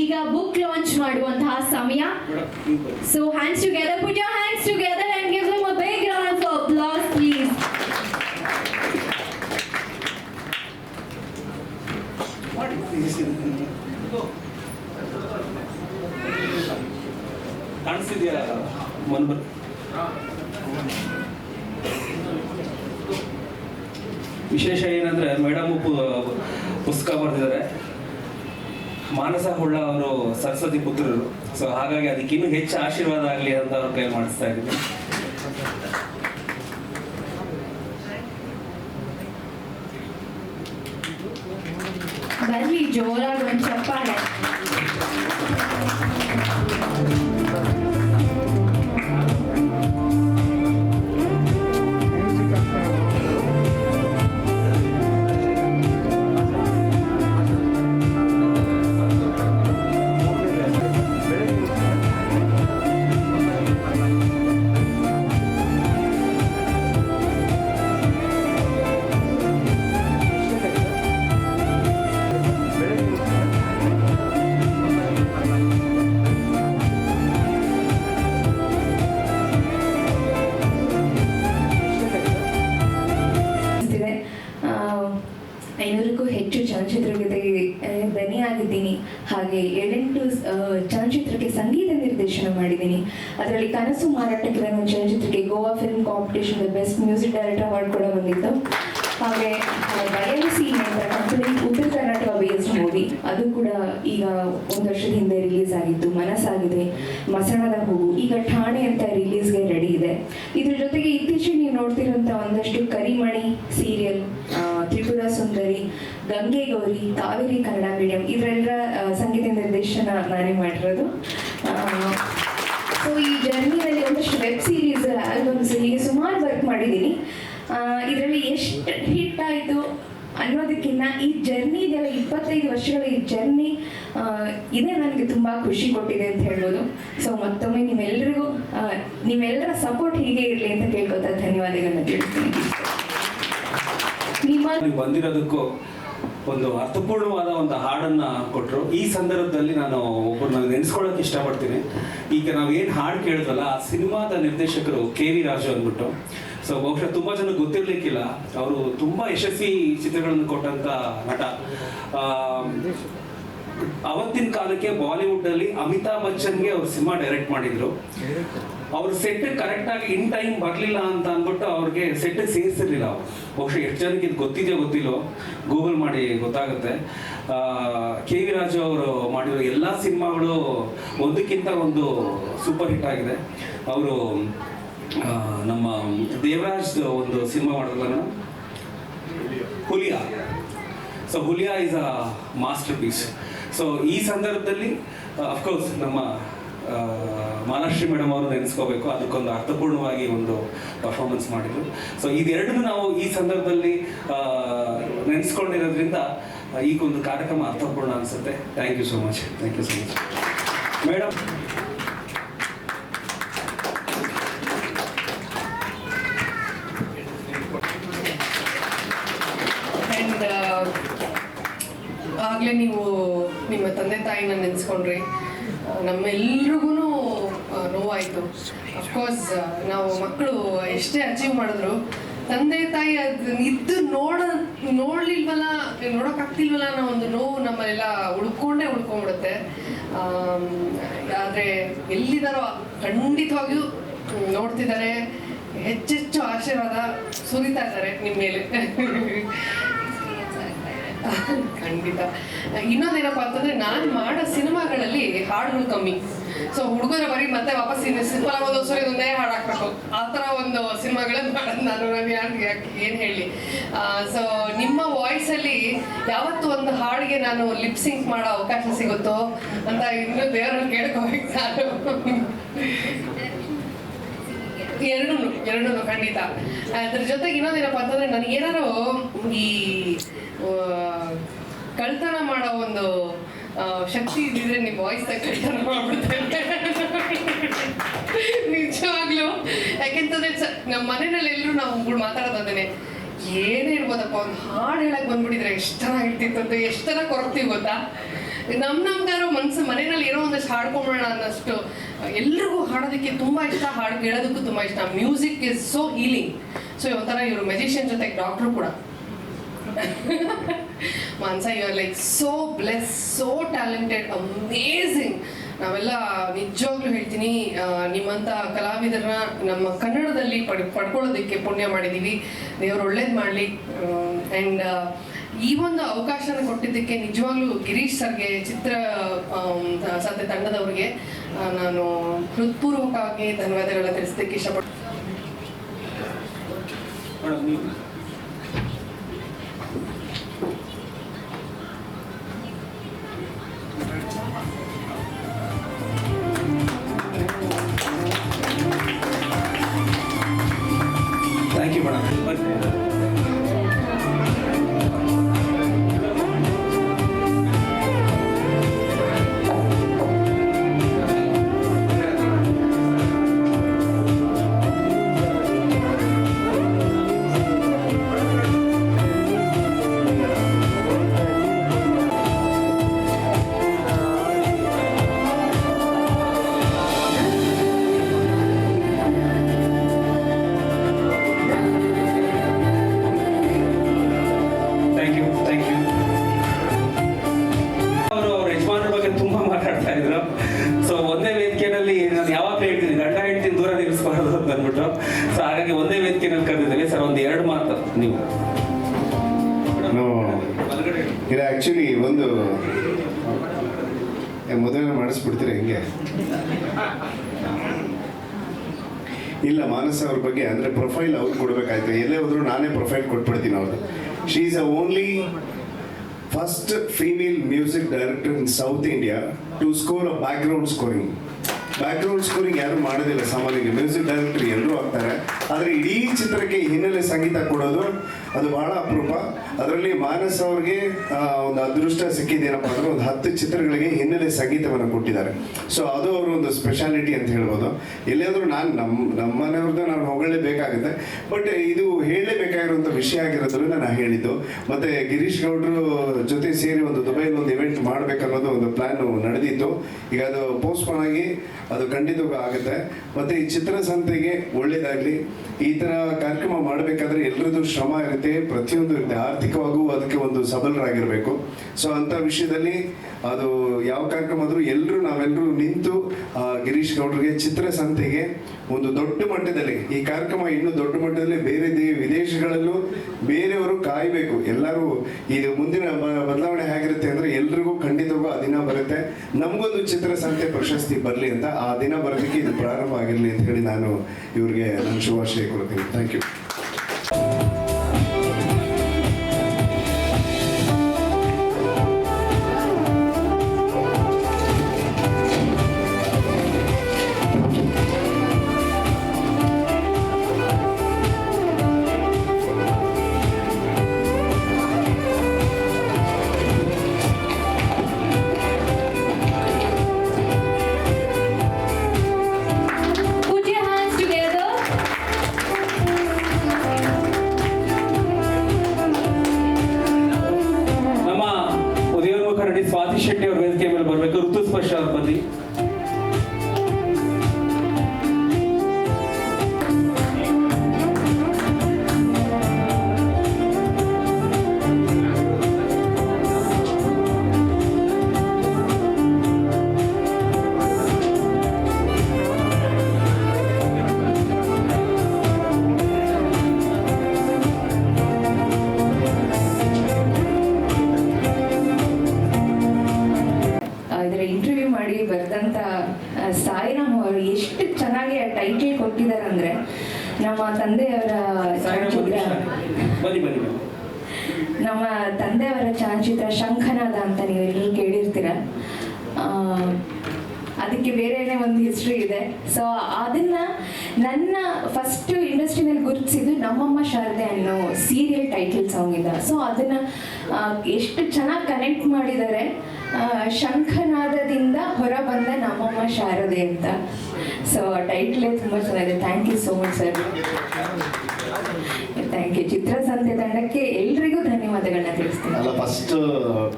ಈಗ book launch ಮಾಡುವಂತಹ ಸಮಯ. So hands together put your hands together and give them a big round of applause please ವಿಶೇಷ ಏನಂದ್ರೆ madam ಪುಸ್ತಕ ಬರೆದಿದ್ದಾರೆ. ಮಾನಸ ಹುಳ್ಳ ಅವರು ಸರಸ್ವತಿ ಪುತ್ರರು ಸೊ ಹಾಗಾಗಿ ಅದಕ್ಕೆ ಇನ್ನೂ ಹೆಚ್ಚು ಆಶೀರ್ವಾದ ಆಗಲಿ ಅಂತ ಅವ್ರ ಕೈ ಮಾಡಿಸ್ತಾ ಇದ್ದೀನಿ ಬರ್ಲಿ ಜೋರಾಗಿ ಒಂದು ಚಪ್ಪಾಳೆ. ನಿರ್ದೇಶನ ಮಾಡಿದ್ದೀನಿ. ಅದರಲ್ಲಿ ಕನಸು ಮಾರಾಟಕ್ಕೆ ನನ್ನ ಚಲನಚಿತ್ರಕ್ಕೆ Goa film competition best music director award ಕೂಡ ಬಂದಿತ್ತು. ಹಾಗೆ ಬಯಲುಸಿ ಕಂಪನಿ ಉತ್ತರ ಕರ್ನಾಟಕ ಬೇಸ್ಡ್ ಮೂವಿ ಅದು ಕೂಡ ಈಗ ಒಂದು ವರ್ಷದ ಹಿಂದೆ ರಿಲೀಸ್ ಆಗಿತ್ತು ಮನಸ್ಸಾಗಿದೆ. ಮಸಣದ ಹೂವು, ಈಗ ಠಾಣೆ ಅಂತ ರಿಲೀಸ್ಗೆ ರೆಡಿ ಇದೆ. ಇದ್ರ ಜೊತೆಗೆ ಇತ್ತೀಚೆಗೆ ನೀವು ನೋಡ್ತಿರೋಂಥ ಒಂದಷ್ಟು ಕರಿಮಣಿ ಸೀರಿಯಲ್ ತ್ರಿಪುರ ಸುಂದರಿ, ಗಂಗೆ ಗೌರಿ, ಕಾವೇರಿ ಕನ್ನಡ ಮೀಡಿಯಂ ಇದ್ರೆಲ್ಲ ಸಂಗೀತ ನಿರ್ದೇಶನ ನಾನೇ ಮಾಡಿರೋದು. ಸೊ ಈ ಜರ್ನಿಯಲ್ಲಿ ಒಂದಷ್ಟು ವೆಬ್ ಸೀರೀಸ್ ಆಲ್ಬಮ್ಸ್ ಹೀಗೆ ಸುಮಾರು ವರ್ಕ್ ಮಾಡಿದ್ದೀನಿ. ಇದರಲ್ಲಿ ಎಷ್ಟು ಹಿಟ್ ಆಯಿತು ಅನ್ನೋದಕ್ಕಿಂತ ಈ ಜರ್ನಿ ಇದೆಲ್ಲ ಇಪ್ಪತ್ತೈದು ವರ್ಷಗಳ ಈ ಜರ್ನಿ ಇದೇ ನನಗೆ ತುಂಬ ಖುಷಿ ಕೊಟ್ಟಿದೆ ಅಂತ ಹೇಳ್ಬೋದು. ಸೊ ಮತ್ತೊಮ್ಮೆ ನಿಮ್ಮೆಲ್ಲರಿಗೂ ನಿಮ್ಮೆಲ್ಲರ ಸಪೋರ್ಟ್ ಹೀಗೆ ಇರಲಿ ಅಂತ ಕೇಳ್ಕೊತಾ ಧನ್ಯವಾದಗಳನ್ನ ತಿಳಿಸ್ತೀನಿ. ನಿಮ್ಮ ಬಂದಿರೋದಕ್ಕೂ ಒಂದು ಅರ್ಥಪೂರ್ಣವಾದ ಒಂದು ಹಾಡನ್ನ ಕೊಟ್ಟರು ಈ ಸಂದರ್ಭದಲ್ಲಿ ನಾನು ಒಬ್ಬರನ್ನ ನೆನೆಸ್ಕೊಳ್ಳೋಕೆ ಇಷ್ಟಪಡ್ತೀನಿ. ಈಗ ನಾವು ಏನು ಹಾಡು ಕೇಳಿದ್ವಲ್ಲ, ಆ ಸಿನಿಮಾದ ನಿರ್ದೇಶಕರು ಕೆ ವಿ ರಾಜು ಅಂದ್ಬಿಟ್ಟು. ಸೊ ಬಹುಶಃ ತುಂಬಾ ಜನ ಗೊತ್ತಿರ್ಲಿಕ್ಕಿಲ್ಲ. ಅವರು ತುಂಬಾ ಯಶಸ್ವಿ ಚಿತ್ರಗಳನ್ನು ಕೊಟ್ಟಂತ ನಟ. ಅವತ್ತಿನ ಕಾಲಕ್ಕೆ ಬಾಲಿವುಡ್ ಅಲ್ಲಿ ಅಮಿತಾಬ್ ಬಚ್ಚನ್ಗೆ ಅವ್ರು ಸಿನಿಮಾ ಡೈರೆಕ್ಟ್ ಮಾಡಿದ್ರು. ಅವ್ರ ಸೆಟ್ ಕರೆಕ್ಟ್ ಆಗಿ ಇನ್ ಟೈಮ್ ಬರ್ಲಿಲ್ಲ ಅಂತ ಅಂದ್ಬಿಟ್ಟು ಅವ್ರಿಗೆ ಸೆಟ್ ಸೇರಿಸಿರ್ಲಿಲ್ಲ ಅವ್ರು. ಬಹುಶಃ ಎಷ್ಟು ಜನಕ್ಕೆ ಇದು ಗೊತ್ತಿದೆಯೋ ಗೊತ್ತಿಲ್ಲೋ ಗೂಗಲ್ ಮಾಡಿ ಗೊತ್ತಾಗುತ್ತೆ. ಕೆ ವಿ ರಾಜು ಅವರು ಮಾಡಿರೋ ಎಲ್ಲ ಸಿನಿಮಾಗಳು ಒಂದಕ್ಕಿಂತ ಒಂದು ಸೂಪರ್ ಹಿಟ್ ಆಗಿದೆ. ಅವರು ನಮ್ಮ ದೇವರಾಜ್ ಒಂದು ಸಿನಿಮಾ ಮಾಡಿದ್ರಲ್ಲ Huliya. So Huliya is a masterpiece so ಈ ಸಂದರ್ಭದಲ್ಲಿ ಅಫ್ಕೋರ್ಸ್ ನಮ್ಮ ಮಾನಶ್ರೀ ಮಾಲಾಶ್ರೀ ಮೇಡಮ್ ಅವರು ನೆನೆಸ್ಕೋಬೇಕು. ಅದಕ್ಕೊಂದು ಅರ್ಥಪೂರ್ಣವಾಗಿ ಒಂದು ಪರ್ಫಾರ್ಮೆನ್ಸ್ ಮಾಡಿದ್ರು. ಸೊ ಇದೆರಡನ್ನೂ ನಾವು ಈ ಸಂದರ್ಭದಲ್ಲಿ ಆ, ನೆನೆಸ್ಕೊಂಡಿರೋದ್ರಿಂದ ಈಗ ಒಂದು ಕಾರ್ಯಕ್ರಮ ಅರ್ಥಪೂರ್ಣ ಅನಿಸುತ್ತೆ. Thank you so much thank you so much madam and ಆಗಲೇ ನೀವು ನಿಮ್ಮ ತಂದೆ ತಾಯಿನ ನೆನೆಸ್ಕೊಂಡ್ರಿ. ನಮ್ಮೆಲ್ರಿಗೂ ನೋವಾಯಿತು. ಅಫ್ಕೋರ್ಸ್ ನಾವು ಮಕ್ಕಳು ಎಷ್ಟೇ ಅಚೀವ್ ಮಾಡಿದ್ರು, ತಂದೆ ತಾಯಿ ಅದು ಇದ್ದು ನೋಡ, ನೋಡ್ಲಿಲ್ವಲ್ಲ, ನೋಡೋಕ್ಕಾಗ್ತಿಲ್ವಲ್ಲ ಅನ್ನೋ ಒಂದು ನೋವು ನಮ್ಮಲ್ಲೆಲ್ಲ ಉಳ್ಕೊಂಡೇ ಉಳ್ಕೊಂಡ್ಬಿಡುತ್ತೆ. ಆದರೆ ಎಲ್ಲಿದ್ದಾರೋ ಖಂಡಿತವಾಗಿಯೂ ನೋಡ್ತಿದ್ದಾರೆ. ಹೆಚ್ಚೆಚ್ಚು ಆಶೀರ್ವಾದ ಸುರಿತಾ ಇದ್ದಾರೆ ನಿಮ್ಮ ಮೇಲೆ. ಖಂಡಿತ. ಇನ್ನೊಂದೇನಪ್ಪ ಅಂತಂದ್ರೆ, ನಾನು ಮಾಡೋ ಸಿನಿಮಾಗಳಲ್ಲಿ ಹಾಡುಗಳು ಕಮ್ಮಿ. ಸೊ ಹುಡುಗರ ಬರೀ ಮತ್ತೆ ವಾಪಸ್ ಸಿಂಪಲ್ ಆಗಿ ಒಂದು ಸರಿ ಒಂದೇ ಹಾಡು ಹಾಕ್ಬೇಕು. ಆ ಥರ ಒಂದು ಸಿನಿಮಾಗಳನ್ನ ಮಾಡೋದು ನಾನು ನಾನು ಯಾರು ಯಾಕೆ ಏನು ಹೇಳಿ. ಸೊ ನಿಮ್ಮ ವಾಯ್ಸಲ್ಲಿ ಯಾವತ್ತು ಒಂದು ಹಾಡಿಗೆ ನಾನು ಲಿಪ್ ಸಿಂಕ್ ಮಾಡೋ ಅವಕಾಶ ಸಿಗುತ್ತೋ ಅಂತ ಇನ್ನು ದೇವರನ್ನು ಕೇಳ್ಕೋಬೇಕು ನಾನು. ಎರಡೂ ಎರಡೂ ಖಂಡಿತ. ಅದ್ರ ಜೊತೆಗೆ ಇನ್ನೊಂದೇನಪ್ಪ ಅಂತಂದ್ರೆ ನನಗೆ ಏನಾರು ಈ ಕಳ್ತನ ಮಾಡೋ ಒಂದು ಶಕ್ತಿ ಇದ್ದಿದ್ರೆ ನಿಮ್ಮ ವಾಯ್ಸ್ ಕಳ್ತನ ಮಾಡ್ಬಿಡ್ತಾರೆ ನಿಜವಾಗ್ಲೂ. ಯಾಕೆಂತಂದ್ರೆ ನಮ್ಮ ಮನೆಯಲ್ಲಿ ಎಲ್ಲರೂ ನಾವು ಹುಡುಗ ಮಾತಾಡೋದೇನೆ ಏನೇ ಇರ್ಬೋದಪ್ಪ, ಒಂದು ಹಾಡು ಹೇಳಕ್ ಬಂದ್ಬಿಟ್ಟಿದ್ರೆ ಎಷ್ಟು ಚೆನ್ನಾಗಿರ್ತಿತ್ತು ಅಂತ, ಎಷ್ಟು ಚೆನ್ನಾಗಿ ಕೊರಗ್ತೀವಿ ಗೊತ್ತಾ? ನಮ್ ನಮ್ಗಾರು ಮನ್ಸು, ಮನೆಯಲ್ಲಿ ಏನೋ ಒಂದಷ್ಟು ಹಾಡ್ಕೊಂಬೋಣ ಅನ್ನಷ್ಟು, ಎಲ್ರಿಗೂ ಹಾಡೋದಕ್ಕೆ ತುಂಬಾ ಇಷ್ಟ, ಹಾಡು ಕೇಳೋದಕ್ಕೂ ತುಂಬಾ ಇಷ್ಟ. Music is so healing so ಒಂಥರ ಇವರು ಮೆಜಿಷಿಯನ್ ಜೊತೆಗೆ ಡಾಕ್ಟ್ರು ಕೂಡ. ಮಾನ್ಸ you are like so bless so talented amazing ನಾವೆಲ್ಲ ನಿಜವಾಗ್ಲೂ ಹೇಳ್ತೀನಿ ನಿಮ್ಮಂಥ ಕಲಾವಿದರನ್ನ ನಮ್ಮ ಕನ್ನಡದಲ್ಲಿ ಪಡ್, ಪಡ್ಕೊಳ್ಳೋದಕ್ಕೆ ಪುಣ್ಯ ಮಾಡಿದ್ದೀವಿ ದೇವರು ಒಳ್ಳೇದು ಮಾಡಲಿ. ಆ್ಯಂಡ್ ಈ ಒಂದು ಅವಕಾಶನ ಕೊಟ್ಟಿದ್ದಕ್ಕೆ ನಿಜವಾಗ್ಲೂ ಗಿರೀಶ್ ಸರ್ಗೆ, ಚಿತ್ರ ಸಾಧ್ಯ ತಂಡದವ್ರಿಗೆ ನಾನು ಹೃತ್ಪೂರ್ವಕವಾಗಿ ಧನ್ಯವಾದಗಳನ್ನ ತಿಳಿಸೋದಕ್ಕೆ ಇಷ್ಟಪಡ್ತೀನಿ. ಯಾವಾಗ ಹೇಳ್ತೀನಿ, ಗಂಡ ಹೆಂಡತಿ ದೂರ ನಿಲ್ಲಿಸಬಾರ್ದು ಅಂತ ಅಂದ್ಬಿಟ್ಟು ಸೊ ಹಾಗಾಗಿ ಒಂದೇ ವೇದಿಕೆನಲ್ಲಿ ಕರೆದಿದ್ದೇವೆ. ಸರ್, ಒಂದು ಎರಡು ಮಾತು ನೀವು. ಇದು ಆ್ಯಕ್ಚುಲಿ ಒಂದು ಮಾಡಿಸ್ಬಿಡ್ತೀರ ಮಾಡಿಸ್ಬಿಡ್ತೀರಾ ಹಿಂಗೆ? ಇಲ್ಲ, ಮಾನಸ ಅವ್ರ ಬಗ್ಗೆ, ಅಂದರೆ ಪ್ರೊಫೈಲ್ ಅವ್ರು ಕೊಡಬೇಕಾಯ್ತು. ಎಲ್ಲೇ ಹೋದ್ರು ನಾನೇ ಪ್ರೊಫೈಲ್ ಕೊಟ್ಬಿಡ್ತೀನಿ ಅವ್ರದ್ದು she is a only first female music director in south India to score a background scoring background scoring ಯಾರು ಮಾಡೋದಿಲ್ಲ, ಸಾಮಾನ್ಯವಾಗಿ. ಮ್ಯೂಸಿಕ್ ಡೈರೆಕ್ಟರ್ ಎಲ್ಲರೂ ಆಗ್ತಾರೆ. ಆದರೆ ಇಡೀ ಚಿತ್ರಕ್ಕೆ ಹಿನ್ನೆಲೆ ಸಂಗೀತ ಕೊಡೋದು ಅದು ಬಹಳ ಅಪರೂಪ. ಅದರಲ್ಲಿ ಮಾನಸ್ ಅವ್ರಿಗೆ ಒಂದು ಅದೃಷ್ಟ ಸಿಕ್ಕಿದ್ದೇನಪ್ಪ ಅಂದ್ರೆ ಒಂದು ಹತ್ತು ಚಿತ್ರಗಳಿಗೆ ಹಿನ್ನೆಲೆ ಸಂಗೀತವನ್ನು ಕೊಟ್ಟಿದ್ದಾರೆ. ಸೊ ಅದು ಅವರ ಒಂದು ಸ್ಪೆಷಾಲಿಟಿ ಅಂತ ಹೇಳ್ಬೋದು. ಎಲ್ಲಿಯಾದರೂ ನಾನು ನಮ್ಮ ನಮ್ಮ ಮನೆಯವ್ರದ್ದು ನಾನು ಹೊಗಳೇಬೇಕಾಗುತ್ತೆ. ಬಟ್ ಇದು ಹೇಳಲೇಬೇಕಾಗಿರುವಂಥ ವಿಷಯ ಆಗಿರೋದ್ರಿಂದ ನಾನು ಹೇಳಿದ್ದು. ಮತ್ತೆ ಗಿರೀಶ್ ಗೌಡ್ರು ಜೊತೆ ಸೇರಿ ಒಂದು ದುಬೈಲಿ ಒಂದು ಇವೆಂಟ್ ಮಾಡಬೇಕನ್ನೋದು ಒಂದು ಪ್ಲಾನ್ ನಡೆದಿತ್ತು. ಈಗ ಅದು ಪೋಸ್ಟ್ಪೋನ್ ಆಗಿ ಅದು ಖಂಡಿತ ಆಗುತ್ತೆ. ಮತ್ತೆ ಈ ಚಿತ್ರಸಂತೆಗೆ ಒಳ್ಳೇದಾಗ್ಲಿ. ಈ ತರ ಕಾರ್ಯಕ್ರಮ ಮಾಡಬೇಕಾದ್ರೆ ಎಲ್ಲರದ್ದು ಶ್ರಮ ಇರುತ್ತೆ. ಪ್ರತಿಯೊಂದು ಇರುತ್ತೆ ಆರ್ಥಿಕವಾಗೂ ಅದಕ್ಕೆ ಒಂದು ಸಬಲರಾಗಿರಬೇಕು. ಸೊ ಅಂತ ವಿಷಯದಲ್ಲಿ ಅದು ಯಾವ ಕಾರ್ಯಕ್ರಮ ಆದರೂ ಎಲ್ಲರೂ ನಾವೆಲ್ಲರೂ ನಿಂತು ಗಿರೀಶ್ ಗೌಡ್ರಿಗೆ ಚಿತ್ರಸಂತೆಗೆ ಒಂದು ದೊಡ್ಡ ಮಟ್ಟದಲ್ಲಿ, ಈ ಕಾರ್ಯಕ್ರಮ ಇನ್ನೂ ದೊಡ್ಡ ಮಟ್ಟದಲ್ಲಿ ಬೇರೆ ದೇ, ವಿದೇಶಗಳಲ್ಲೂ ಬೇರೆಯವರು ಕಾಯಬೇಕು. ಎಲ್ಲರೂ ಇದು ಮುಂದಿನ ಬದಲಾವಣೆ ಹೇಗಿರುತ್ತೆ ಅಂದ್ರೆ ಎಲ್ರಿಗೂ ಖಂಡಿತವಾಗೂ ಆ ದಿನ ಬರುತ್ತೆ. ನಮಗೊಂದು ಚಿತ್ರಸಂತೆ ಪ್ರಶಸ್ತಿ ಬರಲಿ ಅಂತ ಆ ದಿನ ಬರೋದಕ್ಕೆ ಇದು ಪ್ರಾರಂಭ ಆಗಿರಲಿ ಅಂತ ಹೇಳಿ ನಾನು ಇವ್ರಿಗೆ ನನ್ನ ಶುಭಾಶಯ ಕೊಡ್ತೀನಿ ಥ್ಯಾಂಕ್ ಯು ನಟಿ ಸ್ವಾತಿ ಶೆಟ್ಟಿ ಅವ್ರ ವೇದಿಕೆ ಮೇಲೆ ಬರಬೇಕು ಋತುಸ್ಪರ್ಶ ಅವ್ರ ಬನ್ನಿ. ಅಂದ್ರೆ ನಮ್ಮ ತಂದೆಯವರ ಚಲನಚಿತ್ರ ನಮ್ಮ ತಂದೆಯವರ ಚಲನಚಿತ್ರ ಶಂಖನಾದ ಅಂತ ನೀವು ಎಲ್ಲರೂ ಕೇಳಿರ್ತೀರ. ಅದಕ್ಕೆ ಬೇರೆನೇ ಒಂದು ಹಿಸ್ಟ್ರಿ ಇದೆ. ಸೊ ಅದನ್ನ ನನ್ನ ಫಸ್ಟ್ ಇಂಡಸ್ಟ್ರಿನಲ್ಲಿ ಗುರುತಿಸಿದ್ದು ನಮ್ಮಮ್ಮ ಶಾರದೆ ಅನ್ನೋ ಸೀರಿಯಲ್ ಟೈಟಲ್ ಸಾಂಗ್ ಇಂದ. ಸೊ ಅದನ್ನ ಎಷ್ಟು ಚೆನ್ನಾಗಿ ಕನೆಕ್ಟ್ ಮಾಡಿದ್ದಾರೆ. ಶಂಖನಾದದಿಂದ ಹೊರ ಬಂದ ನಮ್ಮಮ್ಮ ಶಾರದೆ ಅಂತ. ಸೊ ಟೈಟ್ಲೇ ತುಂಬ ಚೆನ್ನಾಗಿದೆ. Thank you so much sir thank you Chitrasanthe ತಂಡಕ್ಕೆ ಎಲ್ರಿಗೂ ಧನ್ಯವಾದಗಳನ್ನ ತಿಳಿಸ್ತೀನಿ. ಅಲ್ಲ ಫಸ್ಟ್